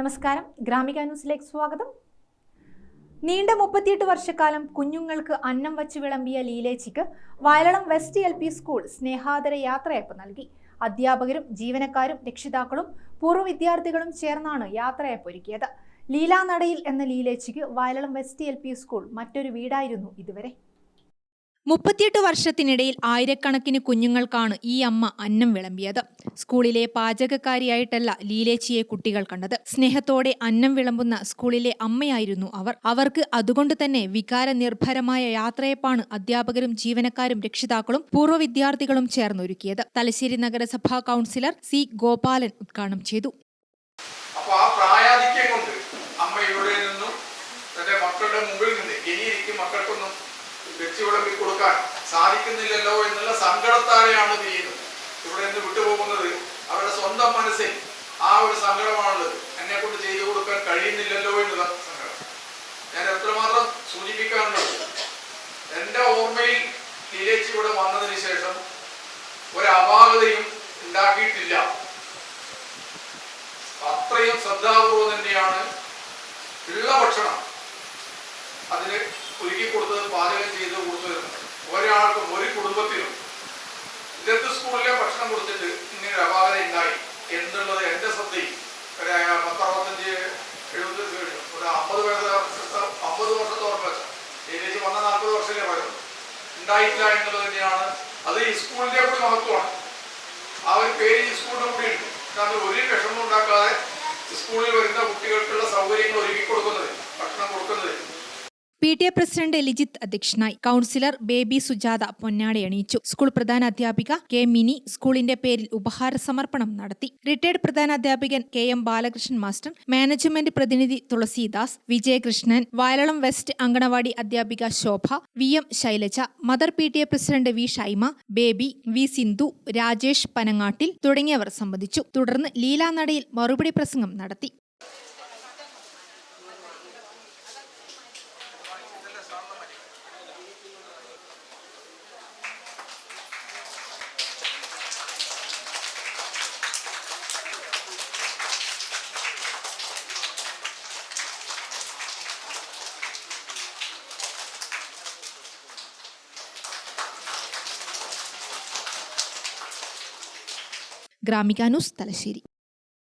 നമസ്കാരം. ഗ്രാമിക ന്യൂസിലേക്ക് സ്വാഗതം. നീണ്ട മുപ്പത്തിയെട്ട് വർഷക്കാലം കുഞ്ഞുങ്ങൾക്ക് അന്നം വച്ച് വിളമ്പിയ ലീലേച്ചിക്ക് Vayalalam west L P school സ്നേഹാദര യാത്രയപ്പ് നൽകി. അധ്യാപകരും ജീവനക്കാരും രക്ഷിതാക്കളും പൂർവ വിദ്യാർത്ഥികളും ചേർന്നാണ് യാത്രയപ്പ് ഒരുക്കിയത്. ലീലാനടയിൽ എന്ന ലീലേച്ചിക്ക് വയലളം വെസ്റ്റ് എൽ സ്കൂൾ മറ്റൊരു വീടായിരുന്നു ഇതുവരെ. മുപ്പത്തിയെട്ട് വർഷത്തിനിടയിൽ ആയിരക്കണക്കിന് കുഞ്ഞുങ്ങൾക്കാണ് ഈ അമ്മ അന്നം വിളമ്പിയത്. സ്കൂളിലെ പാചകക്കാരിയായിട്ടല്ല ലീലേച്ചിയെ കുട്ടികൾ കണ്ടത്. സ്നേഹത്തോടെ അന്നം വിളമ്പുന്ന സ്കൂളിലെ അമ്മയായിരുന്നു അവർ. അവർക്ക് അതുകൊണ്ട് തന്നെ വികാര നിർഭരമായ യാത്രയപ്പാണ് അധ്യാപകരും ജീവനക്കാരും രക്ഷിതാക്കളും പൂർവ വിദ്യാർത്ഥികളും ചേർന്നൊരുക്കിയത്. തലശ്ശേരി നഗരസഭാ കൗൺസിലർ സി ഗോപാലൻ ഉദ്ഘാടനം ചെയ്തു. അപ്പോൾ ആ നിന്നും തന്റെ മക്കളുടെ മുമ്പിൽ നിന്ന് മക്കൾക്കൊന്നും വെച്ച് കൊടുക്കാൻ സാധിക്കുന്നില്ലല്ലോ എന്നുള്ള സങ്കടത്താലെയാണ് ചെയ്യുന്നത് ഇവിടെ നിന്ന് വിട്ടുപോകുന്നത് അവരുടെ സ്വന്തം മനസ്സിൽ ആ ഒരു സങ്കടമാണുള്ളത്. എന്നെ കൊണ്ട് ചെയ്തു കൊടുക്കാൻ കഴിയുന്നില്ലല്ലോ എന്നുള്ള സങ്കടം. ഞാൻ എത്രമാത്രം സൂചിപ്പിക്കാറുള്ളത് എന്റെ ഓർമ്മയിൽ ലീലേച്ചി ഇവിടെ വന്നതിന് ശേഷം ഒരു ഉണ്ടാക്കിയിട്ടില്ല. അത്രയും ശ്രദ്ധാപൂർവം തന്നെയാണ് ഉള്ള ഭക്ഷണം. അതിന് ഒരുക്കി കൊടുത്തത് പാചകം ചെയ്ത് കൊടുത്തത് ഒരാൾക്കും ഒരു കുടുംബത്തിനും ഇന്നത്തെ സ്കൂളിലെ ഭക്ഷണം കൊടുത്തിട്ട് ഇങ്ങനെ ഒരു അപാകത ഉണ്ടായി എന്നുള്ളത് എന്റെ ശ്രദ്ധയിൽ. ഒരു പത്തറുപത്തഞ്ച് എഴുപത് ഒരു അമ്പത് വയസ്സ് അമ്പത് വർഷത്തെ ഓർമ്മ വെച്ച. ഏകദേശം വന്ന നാൽപ്പത് വർഷമേ പറയുന്നത് ഉണ്ടായില്ല എന്നുള്ളത് തന്നെയാണ്. അത് ഈ സ്കൂളിന്റെ കൂടി മഹത്വമാണ്. ആ ഒരു പേര് ഈ സ്കൂളിന്റെ കൂടി P T A president Lijith അധ്യക്ഷനായി കൗൺസിലർ ബേബി സുജാത പൊന്നാടി അണിയിച്ചു സ്കൂൾ പ്രധാന അധ്യാപിക കെ മിനി സ്കൂളിന്റെ പേരിൽ ഉപഹാര സമർപ്പണം നടത്തി. റിട്ടയർഡ് പ്രധാന അധ്യാപകൻ K M Balakrishnan master management പ്രതിനിധി തുളസിദാസ് വിജയകൃഷ്ണൻ വയലളം വെസ്റ്റ് അങ്കണവാടി അധ്യാപിക Shobha V M Shailaja mother P T A president V Shaima Baby V Sindhu Rajesh Panangattil തുടങ്ങിയവർ സംബന്ധിച്ചു. തുടർന്ന് ലീലാനടയിൽ മറുപടി പ്രസംഗം നടത്തി. ഗ്രാമിക ന്യൂസ് തലശ്ശേരി.